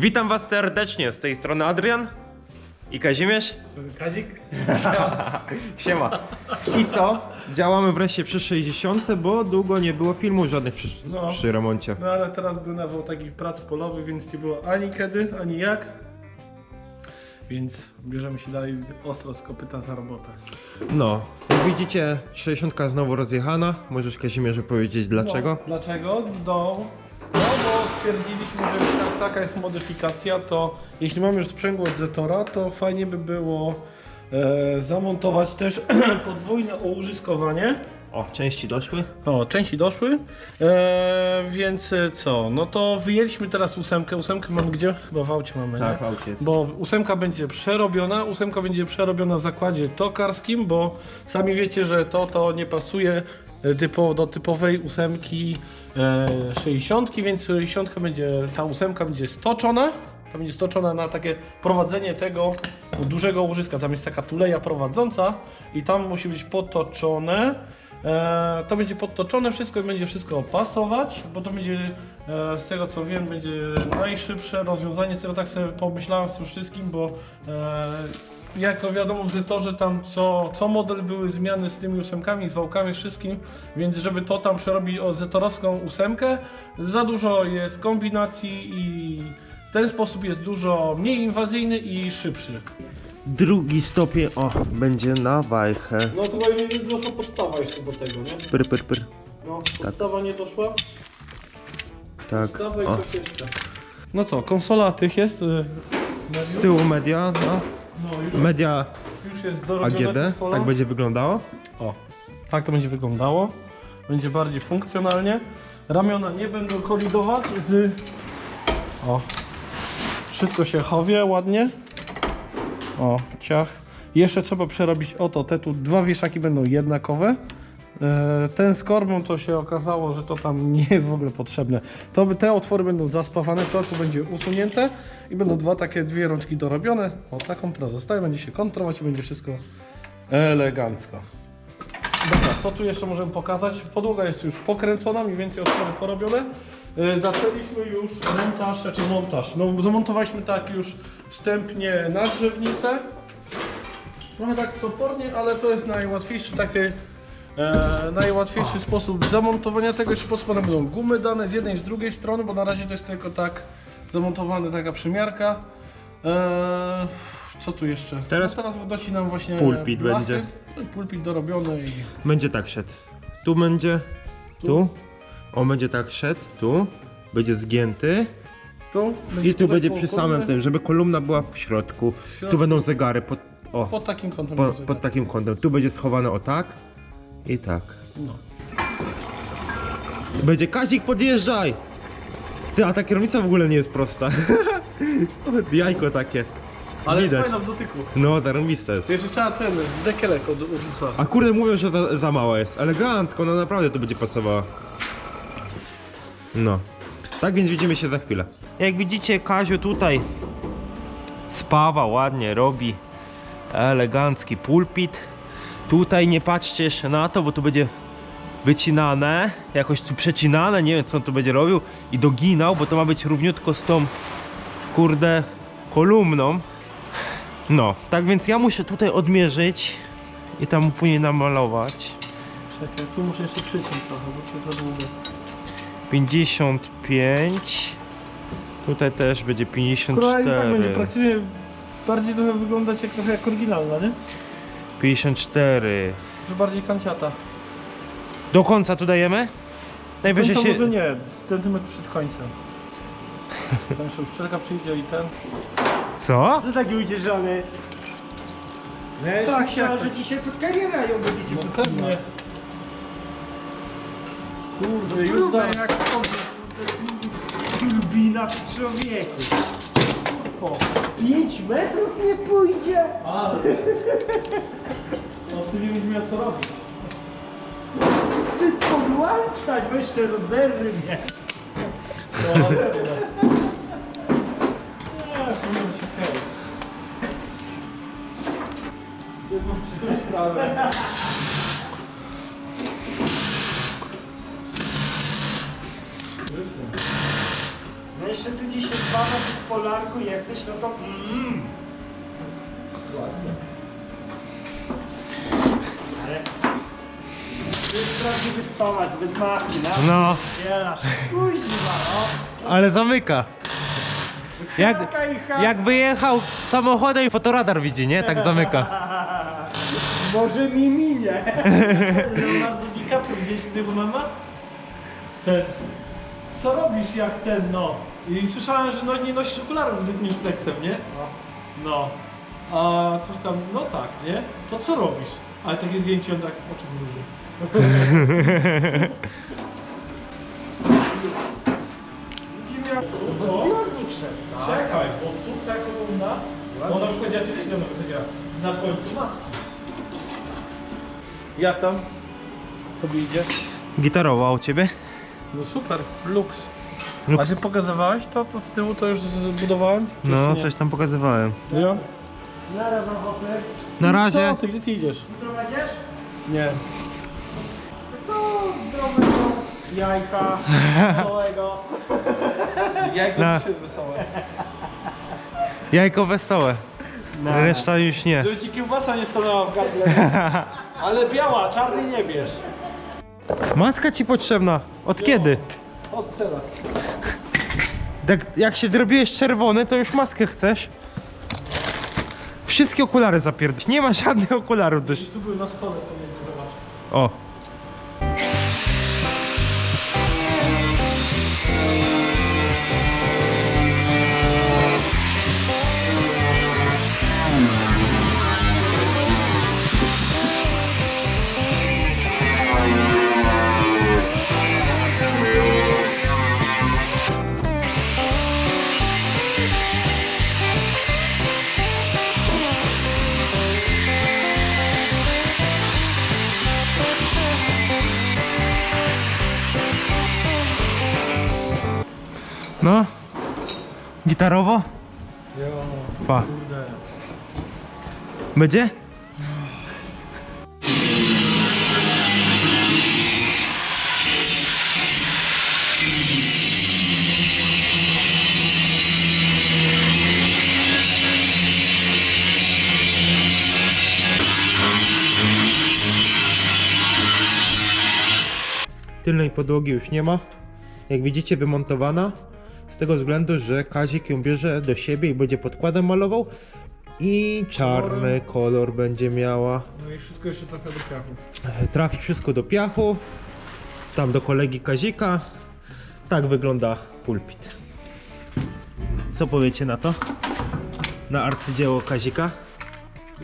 Witam was serdecznie, z tej strony Adrian i Kazimierz. Kazik? Siema. I co? Działamy wreszcie przy 60, bo długo nie było filmu żadnych przy, No. przy remoncie. No ale teraz był nawał takich prac polowych, więc nie było ani kiedy, ani jak. Więc bierzemy się dalej ostro z kopyta za robotę. No, jak widzicie, 60 znowu rozjechana. Możesz Kazimierzu powiedzieć dlaczego? No, dlaczego? Do... Stwierdziliśmy, że jak taka jest modyfikacja, to jeśli mamy już sprzęgło od Zetora, to fajnie by było e, zamontować też podwójne użyskowanie. O, części doszły? O, części doszły, e, więc e, co, no to wyjęliśmy teraz ósemkę, ósemkę mamy gdzie? Chyba w aucie mamy, Tak, w aucie jest. Bo ósemka będzie przerobiona, ósemka będzie przerobiona w zakładzie tokarskim, bo sami wiecie, że to, to nie pasuje typo, do typowej ósemki e, 60, więc 60 będzie, ta ósemka będzie stoczona, to będzie stoczona na takie prowadzenie tego dużego łożyska. Tam jest taka tuleja prowadząca i tam musi być potoczone. E, to będzie podtoczone wszystko i będzie wszystko pasować, bo to będzie e, z tego co wiem będzie najszybsze rozwiązanie, z tego tak sobie pomyślałem z tym wszystkim, bo e, jak to wiadomo w Zetorze tam co, co model były zmiany z tymi ósemkami, z wałkami, z wszystkim, więc żeby to tam przerobić o zetorowską ósemkę, za dużo jest kombinacji i ten sposób jest dużo mniej inwazyjny i szybszy. Drugi stopień, o, będzie na wajchę. No to właśnie nie doszła podstawa jeszcze do tego, nie? Pyr, pyr, pyr. No, podstawa nie doszła. Tak, Podstawa i o. coś jeszcze. No co, konsola tych jest. y, Z tyłu media, no. No już, Media już jest dorobiona AGD, konsola. tak będzie wyglądało. O, tak to będzie wyglądało. Będzie bardziej funkcjonalnie. Ramiona nie będą kolidować z... O. Wszystko się chowie ładnie. O, ciach. Jeszcze trzeba przerobić oto, te tu dwa wieszaki będą jednakowe. E, Ten z korbą to się okazało, że to tam nie jest w ogóle potrzebne. To te otwory będą zaspawane, to tu będzie usunięte i będą dwa takie, dwie rączki dorobione. O, taką teraz zostaje, będzie się kontrolować i będzie wszystko elegancko. Dobra, co tu jeszcze możemy pokazać? Podłoga jest już pokręcona, mniej więcej otwory porobione. Yy, Zaczęliśmy już montaż, znaczy montaż. No, zamontowaliśmy tak już wstępnie nagrzewnicę. Trochę tak topornie, ale to jest najłatwiejszy taki e, najłatwiejszy sposób zamontowania tego. Jeszcze pod spodem będą gumy dane z jednej i z drugiej strony, bo na razie to jest tylko tak zamontowana taka przymiarka. E, co tu jeszcze? Teraz no teraz właśnie pulpit blachy. będzie. No i Pulpit dorobiony i Będzie tak szedł. Tu będzie, tu. On będzie tak szedł, tu. Będzie zgięty. tu. I tu tutaj będzie przy samym tym, żeby kolumna była w środku. środku. Tu będą zegary pod, o, Pod takim kątem. po, będzie, pod tak. takim kątem. Tu będzie schowane o tak i tak. No. Będzie Kazik podjeżdżaj! Ty, a ta kierownica w ogóle nie jest prosta. Jajko takie. Ale jest Widać. fajna w dotyku. No, zarąbiste jest. To jeszcze trzeba ten dekielek od odrzucać. A kurde mówią, że za, za mała jest. Elegancko, no naprawdę to będzie pasowała. No. Tak więc widzimy się za chwilę. Jak widzicie, Kaziu tutaj spawa ładnie, robi elegancki pulpit. Tutaj nie patrzcie jeszcze na to, bo tu będzie wycinane, jakoś tu przecinane, nie wiem co on tu będzie robił i doginał, bo to ma być równiutko z tą kurde kolumną. No, tak więc ja muszę tutaj odmierzyć i tam później namalować. Czekaj, tu muszę jeszcze przyciąć trochę, bo to jest za długo. 55. Tutaj też będzie Kurwa, i tak będzie 54. praktycznie bardziej trochę wyglądać jak trochę jak oryginalna, nie? 54. Że bardziej kanciata. Do końca tu dajemy? Najwyżej Końca się. może nie, centymetr przed końcem. Tam jeszcze uszczelka przyjdzie i ten. Co? Co taki ucieszony? Wiesz, Tak, myślałem, jak- że dzisiaj to kariera ją będziecie No no, pewnie. Kurde, już zaraz. jak turbina w człowieku. O, 5 metrów nie pójdzie. ale. No z tym nie będziemy miał co robić. Ty podłączać, weź te rozerwy mnie. No pewno. Nie, być okej. Jedną przyjąć prawe. Polarku jesteś, no to mm. Ale... To jest prawdziwy spawacz, bez maski, na? No, Wielasz. Kuźwa, no. ale zamyka. Jak, Taka i ha- jak wyjechał samochodem i fotoradar widzi, nie? Tak zamyka. Może mi minie. Leonardo DiCaprio gdzieś z tego mama? Co robisz jak ten, no? I słyszałem, że no, nie nosisz okularów, gdy nie flexem, nie? No. A coś tam, no tak, nie? To co robisz? Ale takie zdjęcie on tak oczy mruży. Bo zbiornik szedł. tak? Czekaj, bo tu ta kolumna, bo ona wychodziła kiedyś do mnie wychodziła na końcu maski. Jak tam? Tobie idzie? Gitarowa u ciebie? No super, luks. Luks. A ty pokazywałeś to, to z tyłu to już zbudowałem? Czy No, jeszcze nie? coś tam pokazywałem. Wam hopy. Na razie. Co ty, gdzie ty idziesz? Jutro będziesz? Nie. To zdrowego jajka, całego. Jajko Na. dzisiaj wesołe. Jajko wesołe. Reszta już nie. Żeby ci kiełbasa nie stanęła w gardle. Ale biała, czarny nie bierz. Maska ci potrzebna. Od kiedy? Od teraz. Tak, jak się zrobiłeś czerwony, to już maskę chcesz? Wszystkie okulary zapierdź. Nie ma żadnych okularów też. Tu był na stole sobie. O. No. Gitarowo? Jo, Pa. kurde. Będzie? Tylnej podłogi już nie ma. Jak widzicie wymontowana. Z tego względu, że Kazik ją bierze do siebie i będzie podkładem malował. I czarny kolor będzie miała. No i wszystko jeszcze trafia do piachu. Trafi wszystko do piachu. Tam do kolegi Kazika. Tak wygląda pulpit. Co powiecie na to? Na arcydzieło Kazika?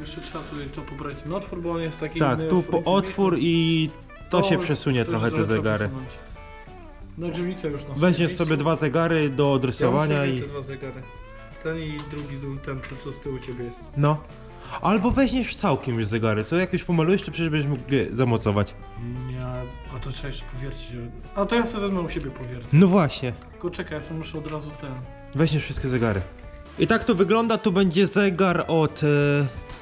Jeszcze trzeba tutaj to pobrać na otwór, bo on jest taki... Tak, inny tu po otwór i to się przesunie to trochę te trzeba zegary. przesunąć. Na drzewnicę już na Weźmiesz miejscu. sobie dwa zegary do Ja odrysowania muszę i... te dwa zegary. Ten i drugi, drugi ten, ten co z tyłu ciebie jest. No. Albo weźmiesz całkiem już zegary. To jak już pomalujesz, to przecież będziesz mógł je zamocować. Nie, a to trzeba jeszcze powiercić. A to ja sobie wezmę u siebie powiercę. No właśnie. Tylko czekaj, ja sobie muszę od razu ten... Weźmiesz wszystkie zegary. I tak to wygląda. Tu będzie zegar od e,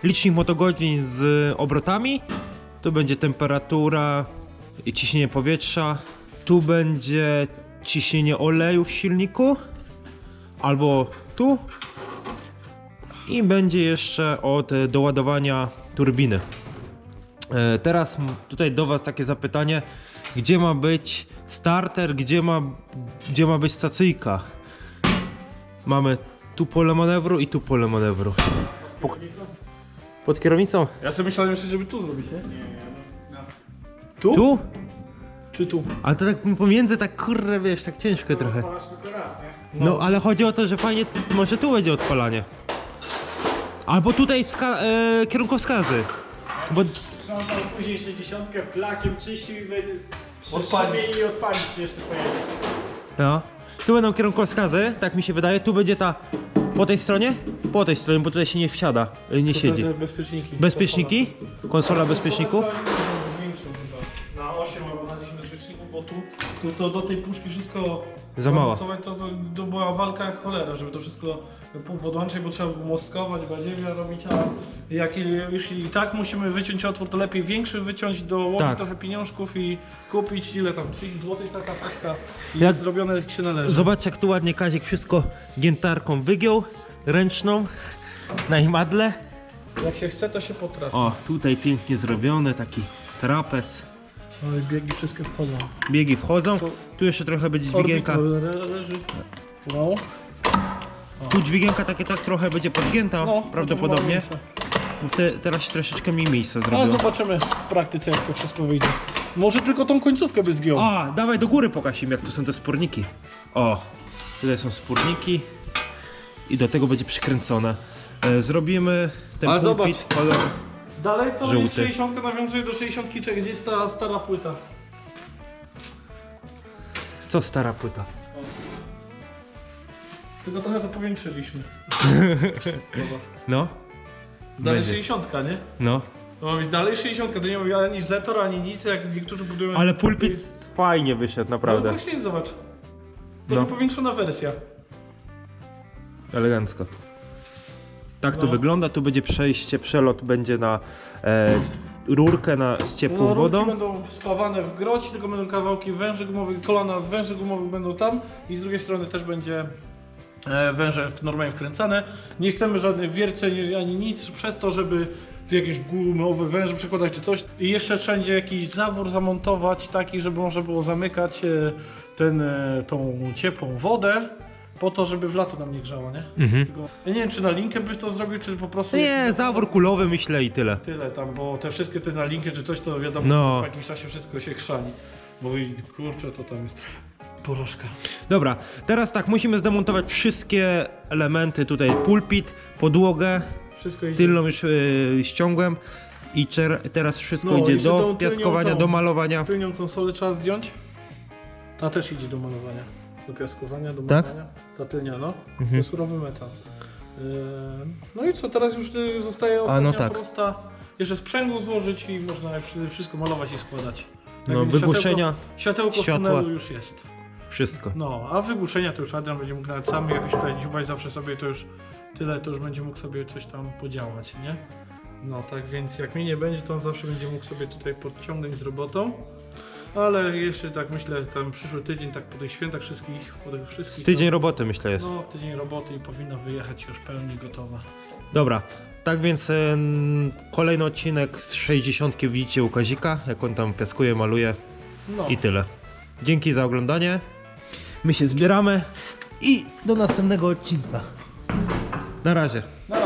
licznik motogodzin z obrotami. Tu będzie temperatura i ciśnienie powietrza. Tu będzie ciśnienie oleju w silniku. Albo tu. I będzie jeszcze od e, doładowania turbiny. E, Teraz tutaj do Was takie zapytanie, gdzie ma być starter, gdzie ma, gdzie ma być stacyjka? Mamy tu pole manewru i tu pole manewru. Po- Pod kierownicą? Ja sobie myślałem jeszcze, żeby tu zrobić, nie? Tu? Tu? Czy tu? Ale to tak pomiędzy tak kurre wiesz, tak ciężko trochę. Odpalasz tylko raz, nie? No ale chodzi o to, że fajnie, może tu będzie odpalanie. Albo tutaj wska- e, kierunkowskazy. Bo Trząsał później 60 plakiem czyścił i będzie... Odpalić. Odpalić. i odpalić się jeszcze pojedzie. no. Tu będą kierunkowskazy, tak mi się wydaje. Tu będzie ta po tej stronie? Po tej stronie, bo tutaj się nie wsiada, e, nie siedzi. Bezpieczniki. Bezpieczniki? Konsola bezpieczników? Tu, tu to do tej puszki wszystko Za mała. To, to, to była walka jak cholera, żeby to wszystko podłączyć, bo trzeba było mostkować, badziewia robić, a jak i- już i tak musimy wyciąć otwór, to lepiej większy wyciąć, dołożyć Tak. trochę pieniążków i kupić ile tam, 30 zł taka puszka i jest zrobione jak się należy. Zobacz jak tu ładnie Kaziek wszystko giętarką wygiął, ręczną, na imadle. Jak się chce, to się potrafi. O, tutaj pięknie zrobione, taki trapez. No i biegi wszystkie wchodzą. Biegi wchodzą, tu jeszcze trochę będzie dźwigienka. Orbit le- leży. No. Tu dźwigienka takie tak trochę będzie podgięta No, prawdopodobnie. to Bo te, teraz się troszeczkę mi miejsca Ale zrobiło. zobaczymy w praktyce jak to wszystko wyjdzie. Może tylko tą końcówkę by zgiął. A, dawaj do góry pokaż im jak tu są te sporniki. O, tutaj są sporniki i do tego będzie przykręcone. E, zrobimy ten Ale pulpit zobacz. kolor. Dalej to Żółty. jest 60 nawiązuje do 63, gdzie jest ta stara płyta. Co stara płyta? Tylko trochę to powiększyliśmy. Dobra. No, Dalej Będzie. 60, nie? no. To ma być dalej 60, to nie ma ani Zetor, ani nic, jak niektórzy budują... Ale pulpit fajnie wyszedł, No naprawdę. właśnie, zobacz. To No. powiększona wersja. Elegancko. Tak to No. wygląda, tu będzie przejście, przelot będzie na e, rurkę na, z ciepłą No, rurki wodą. będą spawane w groci, tylko będą kawałki węży gumowych, kolana z węży gumowych będą tam i z drugiej strony też będzie e, węże w- normalnie wkręcane. Nie chcemy żadnych wierceń ani nic, przez to, żeby tu jakieś gumowe węże przekładać czy coś. I jeszcze wszędzie jakiś zawór zamontować taki, żeby można było zamykać e, ten, e, tą ciepłą wodę po to, żeby w lato nam nie grzało, nie? Mhm. Tylko, ja nie wiem, czy na linkę by to zrobił, czy po prostu... Nie, zawór kulowy myślę i tyle. Tyle tam, bo te wszystkie te na linki czy coś, to wiadomo, No. po jakimś czasie wszystko się chrzani. Bo i kurczę, to tam jest porażka. Dobra, teraz tak, musimy zdemontować wszystkie elementy, tutaj pulpit, podłogę, Wszystko idzie. tylną już y, ściągłem i czer- teraz wszystko No, idzie jeszcze do tylnią piaskowania, tą- do malowania. Tylnią konsolę trzeba zdjąć. Ta też idzie do malowania. Do piaskowania, do Tak? malowania. Ta tylnia, no. Mhm. To surowy metal. Yy, No i co, teraz już y, zostaje ostatnia no tak. prosta. Jeszcze sprzęgło złożyć i można już wszystko malować i składać. Tak No, wygłuszenia, Światełko, światełko w światła. tunelu już jest. wszystko. No, a wygłuszenia to już Adrian będzie mógł nawet sam jakoś tutaj dziubać zawsze sobie to już tyle, to już będzie mógł sobie coś tam podziałać, nie? No tak więc jak mi nie będzie, to on zawsze będzie mógł sobie tutaj podciągnąć z robotą. Ale jeszcze tak myślę, tam przyszły tydzień, tak po tych świętach wszystkich, po tych wszystkich. Z tydzień to, roboty myślę jest. No, tydzień roboty i powinna wyjechać już pełni gotowa. Dobra, tak więc em, kolejny odcinek z 60 widzicie u Kazika, jak on tam piaskuje, maluje No, i tyle. Dzięki za oglądanie. My się zbieramy i do następnego odcinka. Na razie. na